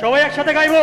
সবাই একসাথে গাইবো।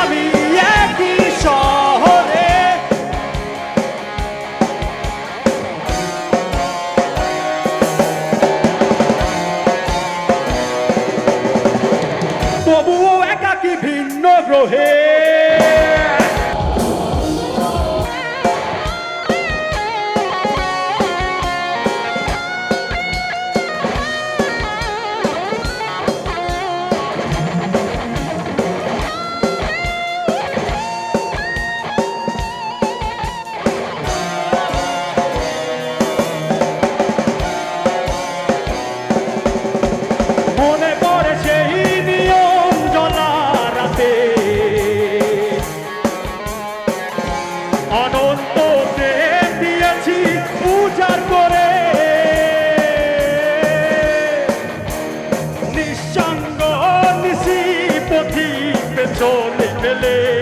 আমি একই শহরে। তবুও একাকি ভিন্ন গ্রহে সঙ্গ নিশি পথি পেছনে ফেলে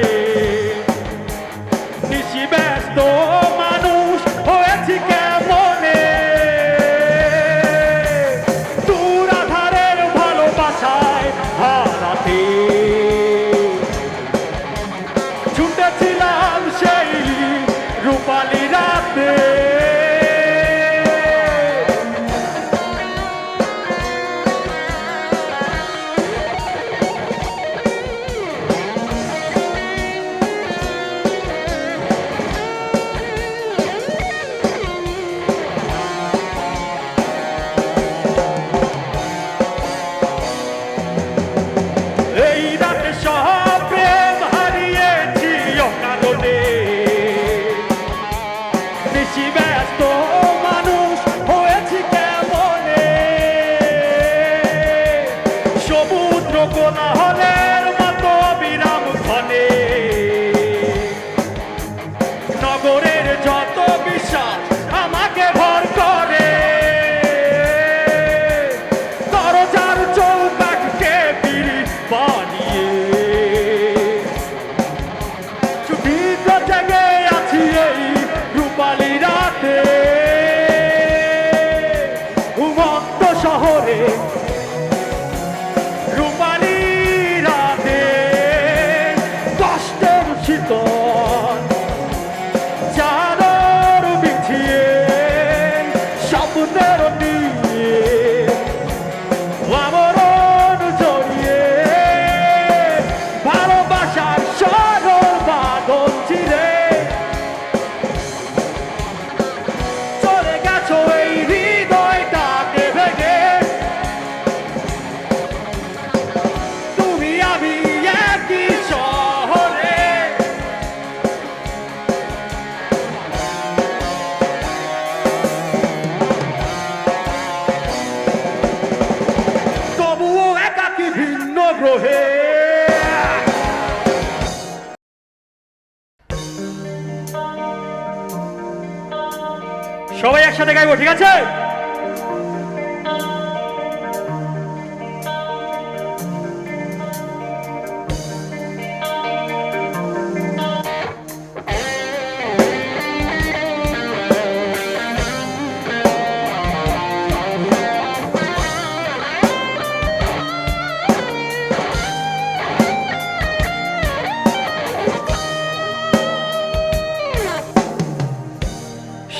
সবাই একসাথে গাইবো ঠিক আছে?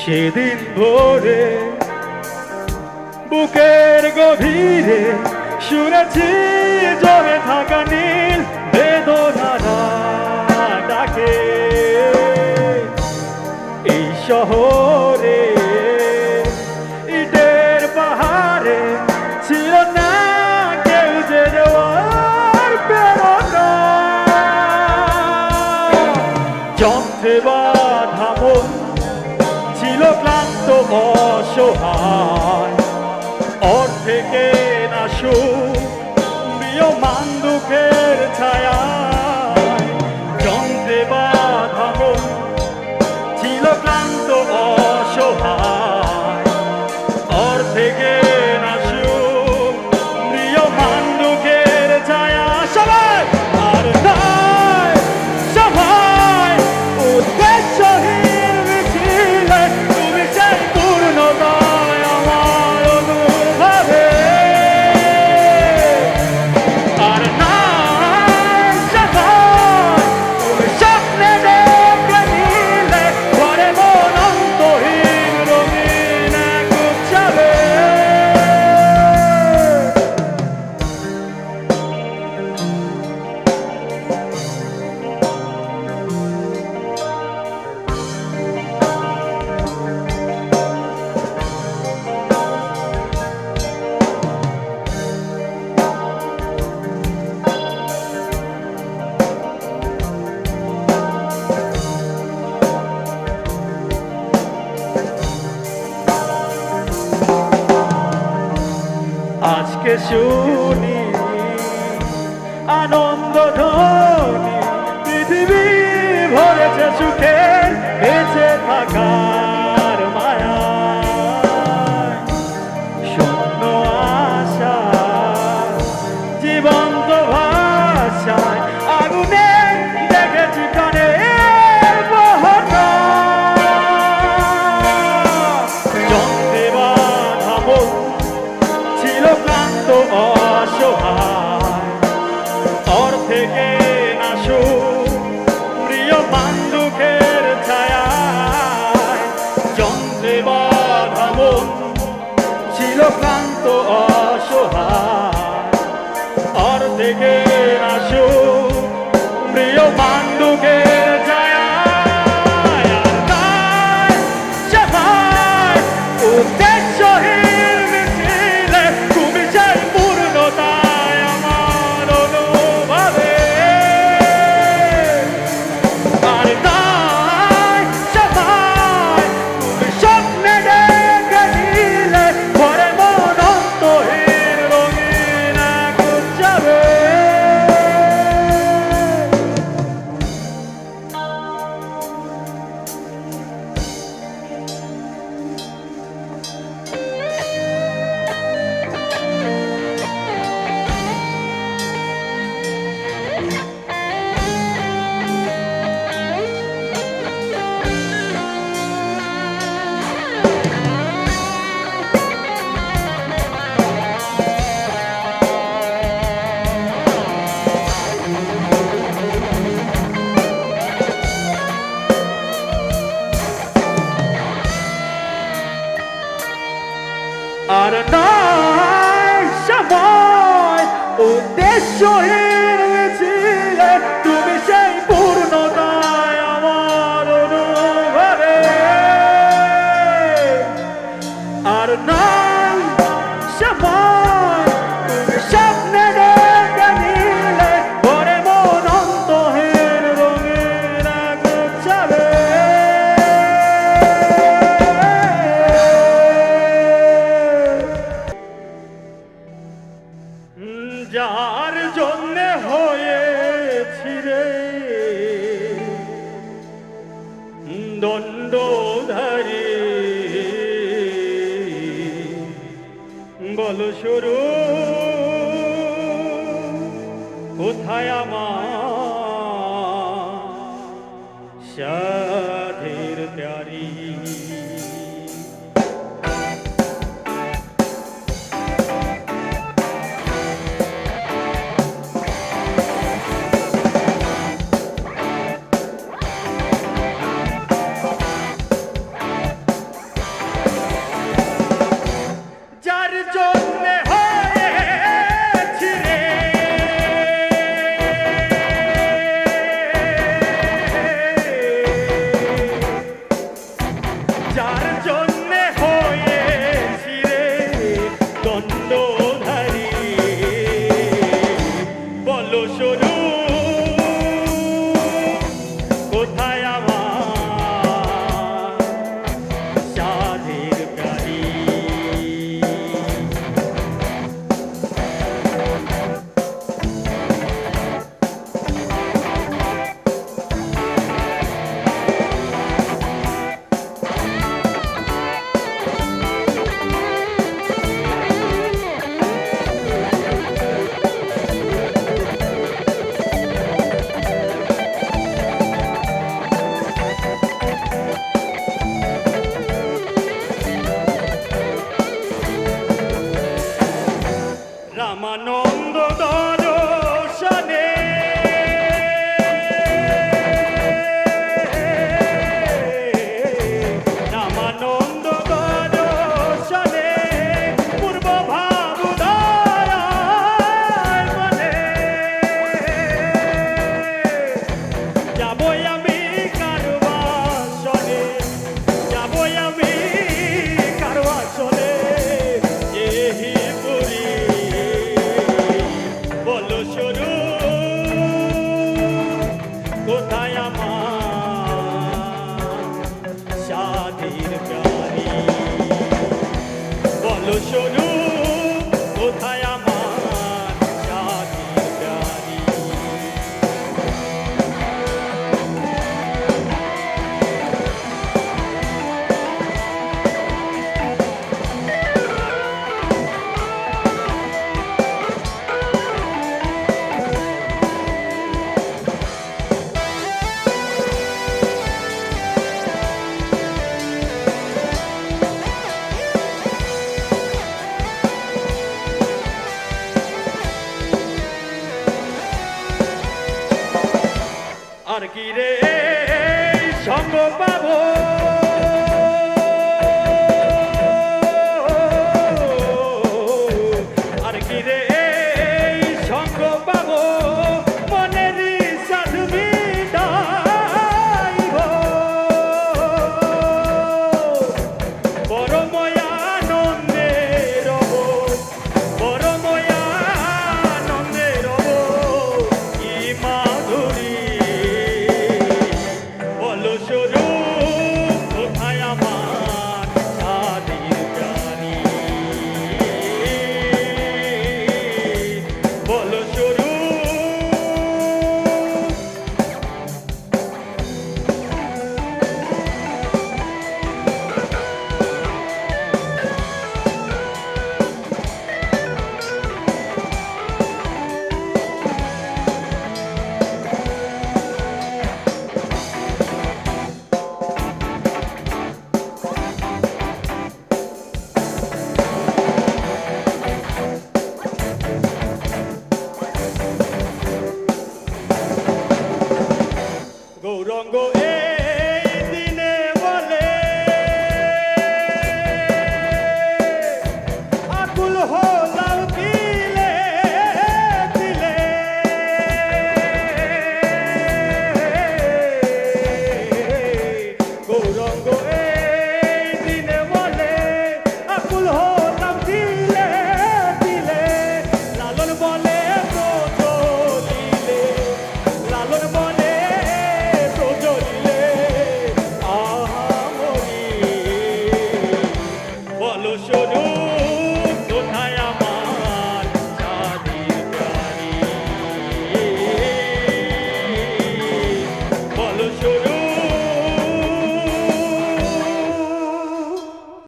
সেদিন ভোরে বুকের গভীরে শুনেছি জমে থাকা নীল বেদনারা ডাকে। এই শহরে ইটের পাহাড়ে ছিল না কেউ যে দেওয়ার প্রেরণা। ছিল ক্লান্ত অসহায়। অর্ধেকে না সুখ প্রিয় মান দুঃখের ছায়া। আনন্দ ধ্বনি পৃথিবী ভরেছে সুখে বেঁচে থাকা। আর নয় সময় উদ্দেশ্যহীন